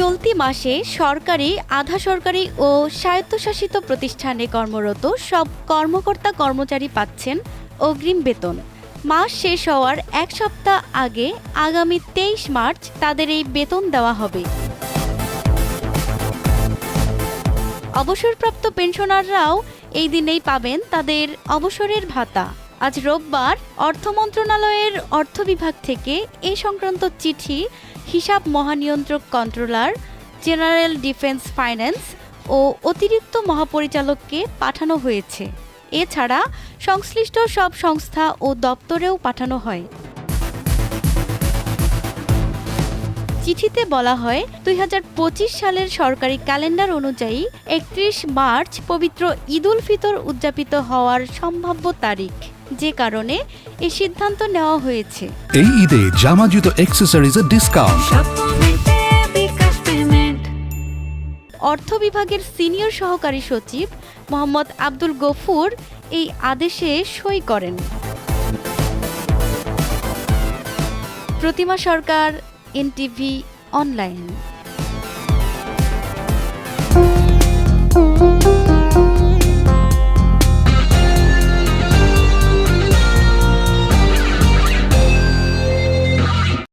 চলতি মাসে সরকারি, আধা সরকারি ও স্বায়ত্তশাসিত প্রতিষ্ঠানে কর্মরত সব কর্মকর্তা কর্মচারী পাচ্ছেন অগ্রিম বেতন। মাস শেষ হওয়ার এক সপ্তাহ আগে আগামী তেইশ মার্চ তাদের এই বেতন দেওয়া হবে। অবসরপ্রাপ্ত পেনশনাররাও এই দিনেই পাবেন তাদের অবসরের ভাতা। আজ রোববার অর্থ মন্ত্রণালয়ের অর্থ বিভাগ থেকে এ সংক্রান্ত চিঠি হিসাব মহানিয়ন্ত্রক কন্ট্রোলার, জেনারেল ডিফেন্স ফাইন্যান্স ও অতিরিক্ত মহাপরিচালককে পাঠানো হয়েছে। এছাড়া সংশ্লিষ্ট সব সংস্থা ও দপ্তরেও পাঠানো হয়। চিঠিতে বলা হয়, দুই হাজার পঁচিশ সালের সরকারি ক্যালেন্ডার অনুযায়ী একত্রিশ মার্চ পবিত্র ঈদুল ফিতর উদযাপিত হওয়ার সম্ভাব্য তারিখ। যে কারণে এ সিদ্ধান্ত নেওয়া হয়েছে। এই ঈদে জামা জুতো অ্যাক্সেসরিজের ডিসকাউন্ট পেমেন্ট অর্থ বিভাগের সিনিয়র সহকারী সচিব মোহাম্মদ আব্দুল গফুর এই আদেশে সই করেন। প্রতিমা সরকার এনটিভি অনলাইন